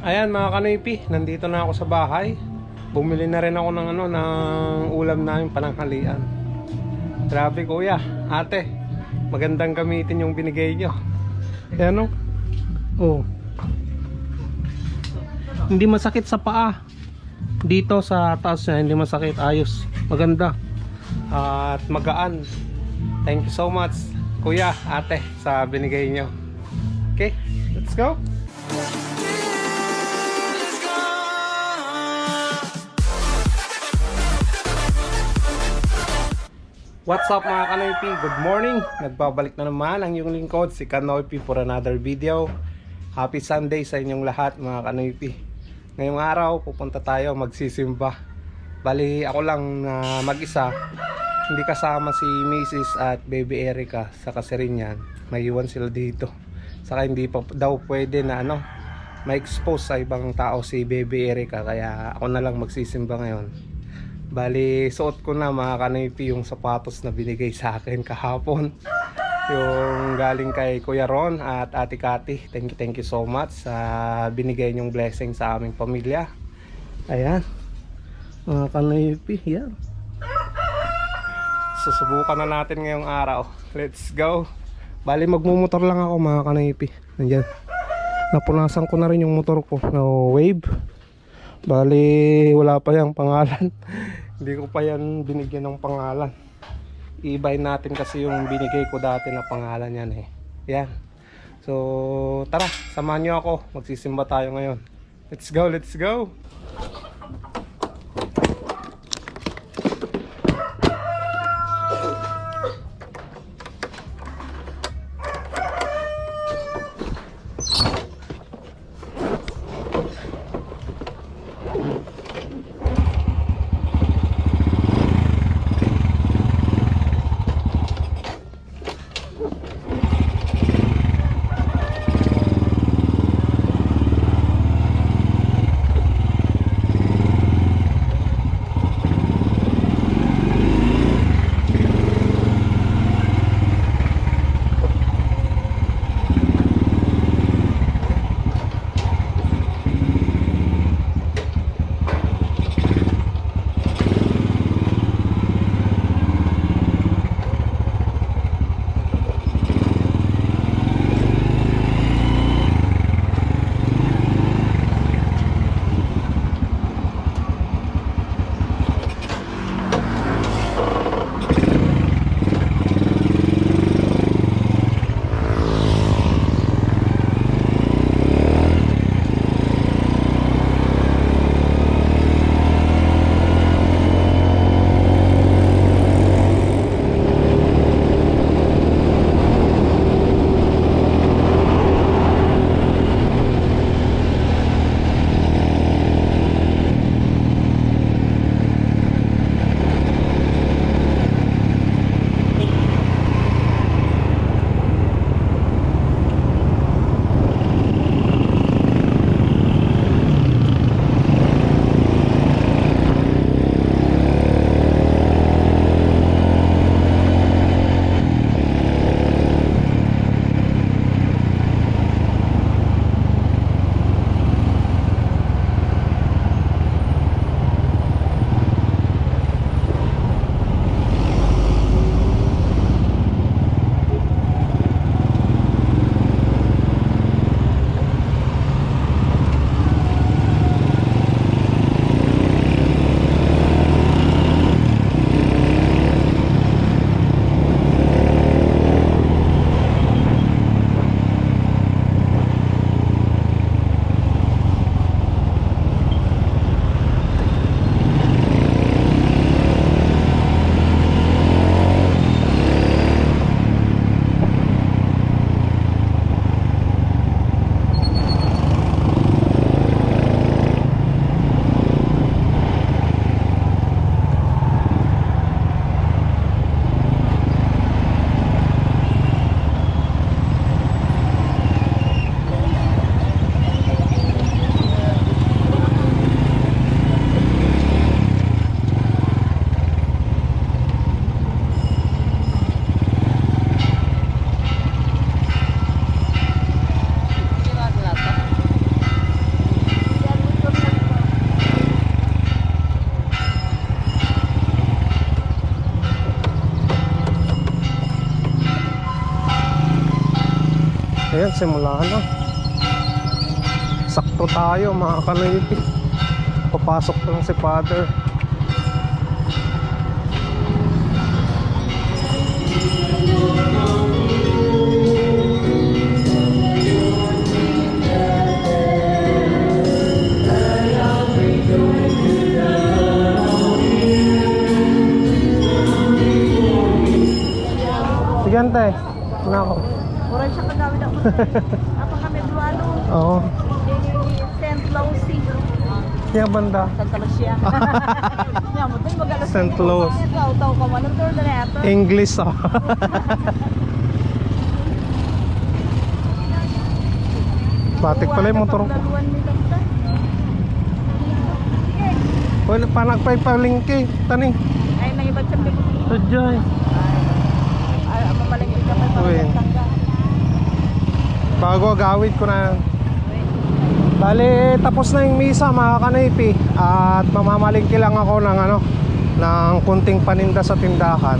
Ayan mga kanipi, nandito na ako sa bahay. Bumili na rin ako ng ano ng ulam namin pananghalian. Grabe kuya, ate. Magandang gamitin yung binigay nyo. Ayan o. Oh. Hindi masakit sa paa. Dito sa taas niya, hindi masakit. Ayos. Maganda. At magaan. Thank you so much, kuya, ate, sa binigay nyo. Okay, let's go. What's up mga Kanoypi? Good morning! Nagbabalik na naman ang iyong lingkod, si Kanoypi for another video. Happy Sunday sa inyong lahat mga Kanoypi. Ngayong araw, pupunta tayo magsisimba. Bali, ako lang na mag-isa. Hindi kasama si Mrs. at Baby Erica sa Kaserinyan. May iwan sila dito. Saka hindi pa daw pwede na ano, ma-expose sa ibang tao si Baby Erica. Kaya ako na lang magsisimba ngayon. Bali, suot ko na mga kanipi yung sapatos na binigay sa akin kahapon. Yung galing kay Kuya Ron at Ate Kati. Thank you, thank you so much sa binigay niyong blessing sa aming pamilya. Ayan. Mga kanipi, yan. Susubukan na natin ngayong araw. Let's go. Bali, magmumotor lang ako mga kanipi. Nandyan. Napunasan ko na rin yung motor ko na wave. Bali, wala pa yung pangalan. Hindi ko pa yan binigyan ng pangalan. I-buy natin kasi yung binigay ko dati na pangalan yan eh. Yan. So, tara, samahan nyo ako. Magsisimba tayo ngayon. Let's go, let's go! Ayan, simula na. Sakto tayo mga kanoypi. Papasok pa lang si father. Sige, antay. Una ako. Ako. Kami dualo. Oo. St. Lucie. Kaya banda. Santa Lucia. St. Louis. English ah. Batik pala yung motor ko. Wala pa nagpapalingki. Tani. Ay iba sabi ko. Sadyay. Ay mamaling ka pa Uy. Bago agawid ko na. Bali, tapos na yung misa mga kanaypi. At mamamalingki lang ako ng ano, ng kunting paninda sa tindahan.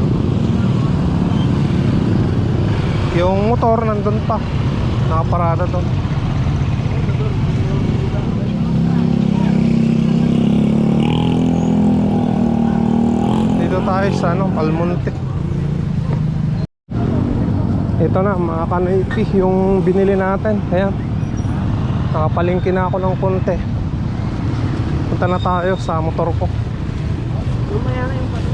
Yung motor nandun pa. Nakaparada doon. Dito tayo sa ano, Palmonte. Ito na mga kanaypi yung binili natin. Ayan. Nakapalingki na ako ng konti. Punta na tayo sa motor ko. Lumaya na yung pano.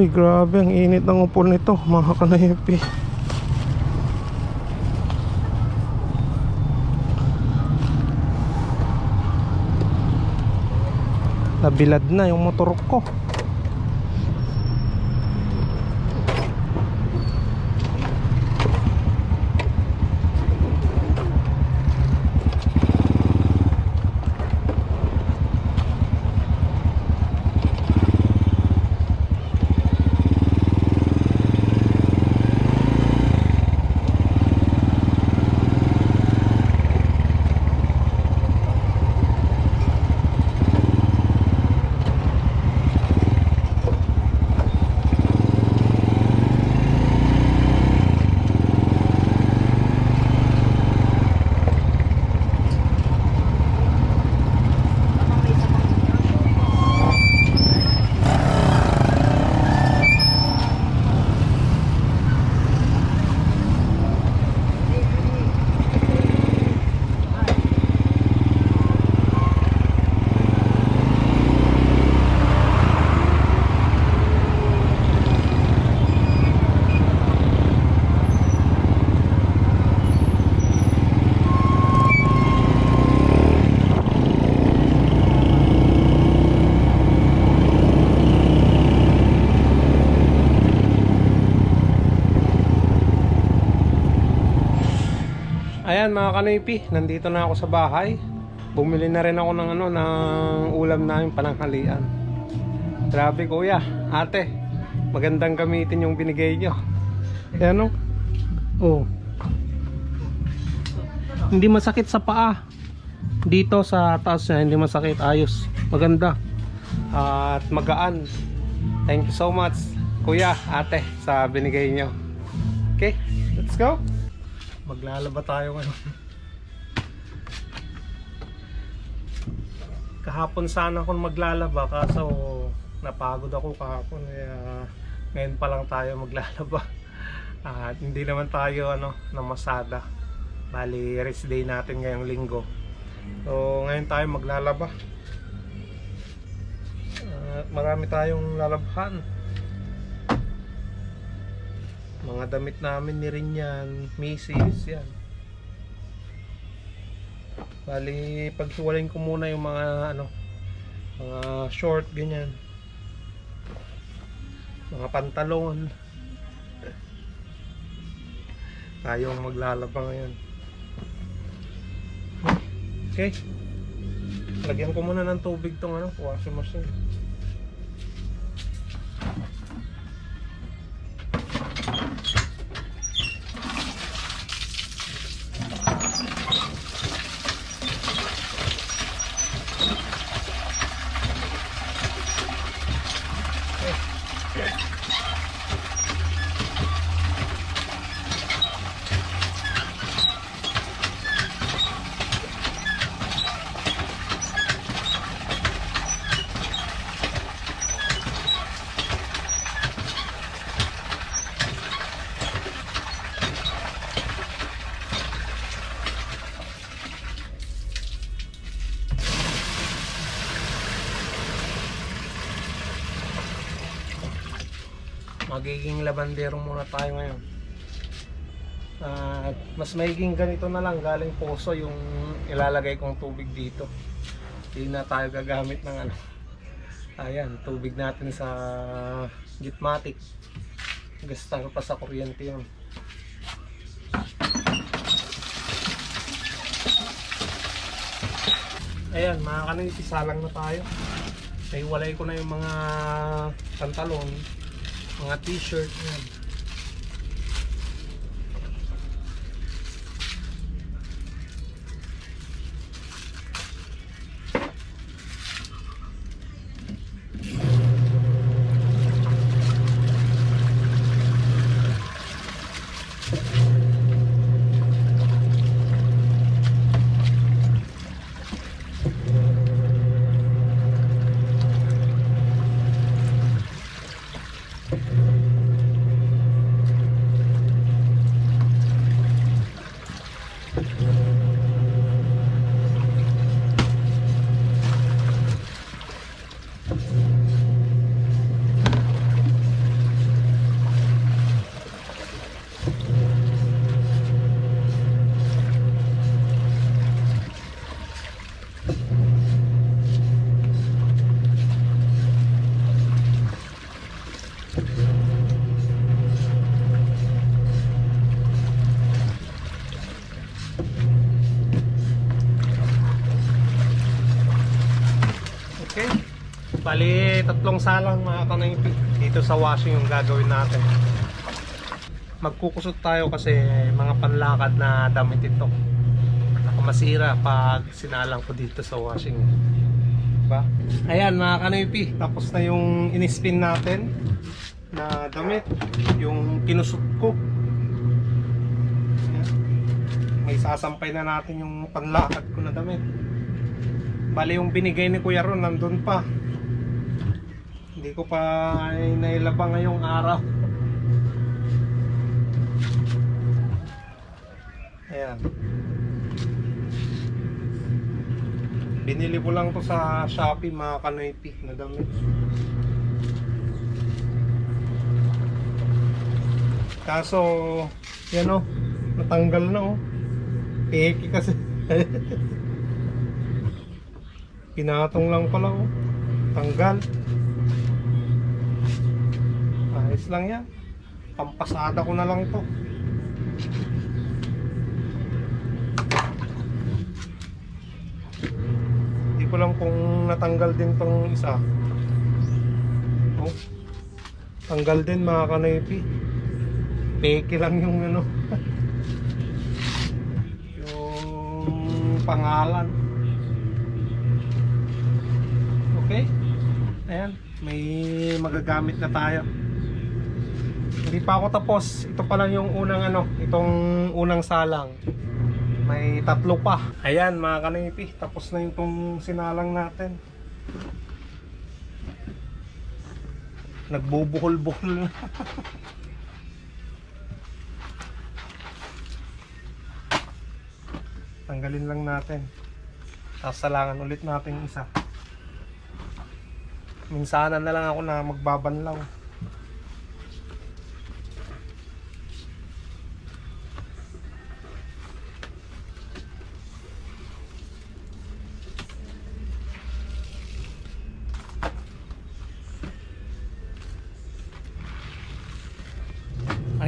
Uy, grabe ang init ng upo nito, mga kanayipi. Nabilad na yung motor ko. Ayan mga kanipi, nandito na ako sa bahay. Bumili na rin ako ng ano ng ulam namin pananghalian. Grabe kuya, ate. Magandang gamitin yung binigay nyo. Ayan o. Oh. Hindi masakit sa paa. Dito sa taas niya, hindi masakit. Ayos. Maganda. At magaan. Thank you so much, kuya, ate, sa binigay nyo. Okay, let's go. Maglalaba tayo ngayon. Kahapon sana ako maglalaba kaso napagod ako kahapon kaya ngayon pa lang tayo maglalaba. At hindi naman tayo ano namasada. Bali rest day natin ngayong linggo. So ngayon tayo maglalaba. At marami tayong lalabhan. Mga damit namin ni rin yan. Macy's yan. Bali, paghiwalayin ko muna yung mga ano, mga short ganyan. Mga pantalon. Tayong maglalaba ngayon. Okay. Lagyan ko muna ng tubig tong ano, washing machine. Magiging labandero muna tayo ngayon. At mas maiging ganito na lang galing poso yung ilalagay kong tubig dito. Hindi na tayo gagamit ng ano. Ayan, tubig natin sa Gitmatic. Gastar pa sa kuryente yun. Ayan, mga kanay, pisalang na tayo. Naiwalay ko na yung mga pantalon, mga t-shirt. Yan. Okay. Bali, tatlong salang mga kanaypi. Dito sa washing yung gagawin natin. Magkukusot tayo kasi mga panlakad na damit ito. Ako masira pag sinalang ko dito sa washing. Diba? Ayan mga kanaypi. Tapos na yung inispin natin na damit. Yung kinusot ko. Ayan. May sasampay na natin yung panlakad ko na damit. Bali yung binigay ni Kuya Ron nandun pa. Hindi ko pa nailabang ngayong araw. Ayan. Binili ko lang to sa Shopee mga kanoypi na damit. Kaso, yan o, natanggal na o. Peki kasi. Pinatong lang pala oh. Tanggal. Ayos lang yan. Pampasada ko na lang to. Hindi ko lang kung natanggal din tong isa. Oh. Tanggal din mga kanaypi. Peke lang yung ano. yung pangalan. Okay? Ayan, may magagamit na tayo. Hindi pa ako tapos. Ito pa lang yung unang ano, itong unang salang. May tatlo pa. Ayan mga kanipi, tapos na yung tong sinalang natin. Nagbubuhol-buhol na. Tanggalin lang natin. Sasalangan ulit natin isa. Minsanan na lang ako na magbabanlaw.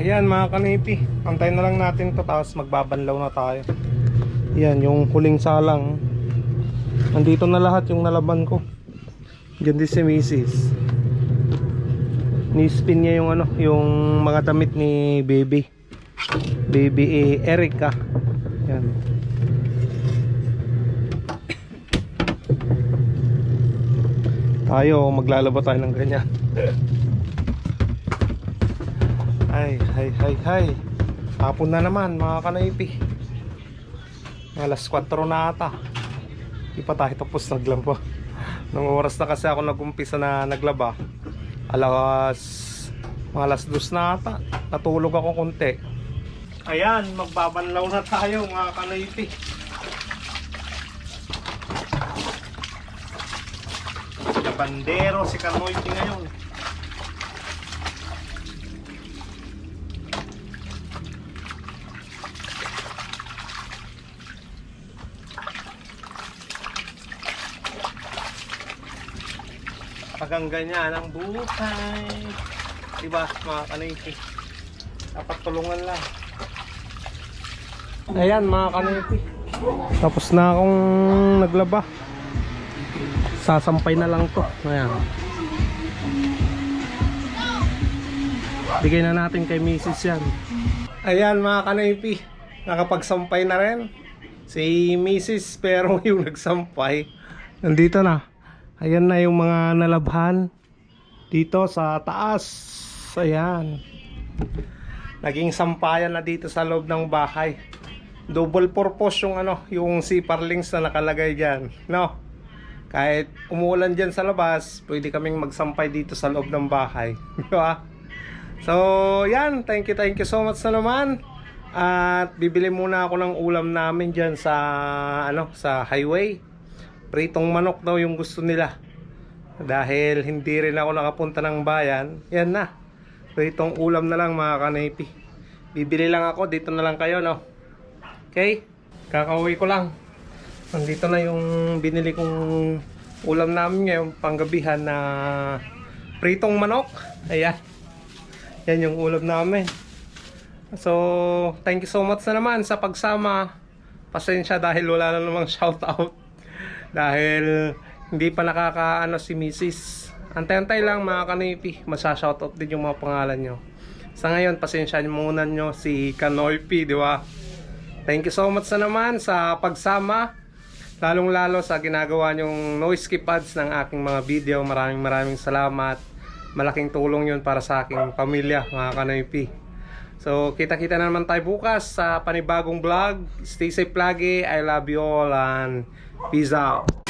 Ayan mga kanipi, antayin na lang natin to tapos magbabanlaw na tayo. Yan yung huling salang. Nandito na lahat yung nalaban ko. Diyan din si Mrs. Ni-spin niya yung ano, yung mga damit ni Baby. Baby eh, Erica. Yan. Tayo, maglalaba tayo ng ganyan. ay, hay, hay, hay. Hapon na naman, mga kanaypi. Alas 4 na ata. Di pa tayo tapos naglaba. Nung oras na kasi ako nagumpisa na naglaba, alas, alas dos na ata. Natulog ako konti. Ayan, magbabanlaw na tayo mga kanaypi. Labandero si Kanoypi ngayon. Tagang ganyan ang buhay. Diba, mga kanipi? Dapat tulungan lang. Ayan, mga kanipi. Tapos na akong naglaba. Sasampay na lang to. Ayan. Bigay na natin kay Mrs. yan. Ayan mga kanipi. Nakapagsampay na rin. Si Mrs. pero yung nagsampay. Nandito na. Ayan na yung mga nalabhan. Dito sa taas. Ayan. Naging sampayan na dito sa loob ng bahay. Double purpose yung ano, yung siparlings na nakalagay diyan, no? Kahit umuulan diyan sa labas, pwede kaming magsampay dito sa loob ng bahay, di ba? So, yan, thank you, thank you so much na naman. At bibili muna ako ng ulam namin diyan sa ano, sa highway. Pritong manok daw yung gusto nila. Dahil hindi rin ako nakapunta ng bayan, yan na. Pritong ulam na lang mga kanipi. Bibili lang ako, dito na lang kayo, no? Okay? Kakauwi ko lang. Nandito na yung binili kong ulam namin ngayon, panggabihan na pritong manok. Ayan. Yan yung ulam namin. So, thank you so much na naman sa pagsama. Pasensya dahil wala na namang shoutout. Dahil hindi pa nakakaano si Mrs. Antay-antay lang mga kanipi. Masya-shoutout din yung mga pangalan nyo. Sa ngayon, pasensya muna nyo si Kanoypi, di ba? Thank you so much na naman sa pagsama. Lalong-lalo sa ginagawa nyong noise skip ads ng aking mga video. Maraming maraming salamat. Malaking tulong yun para sa aking pamilya, mga kanoypi. So, kita-kita na naman tayo bukas sa panibagong vlog. Stay safe lagi. I love you all and peace out.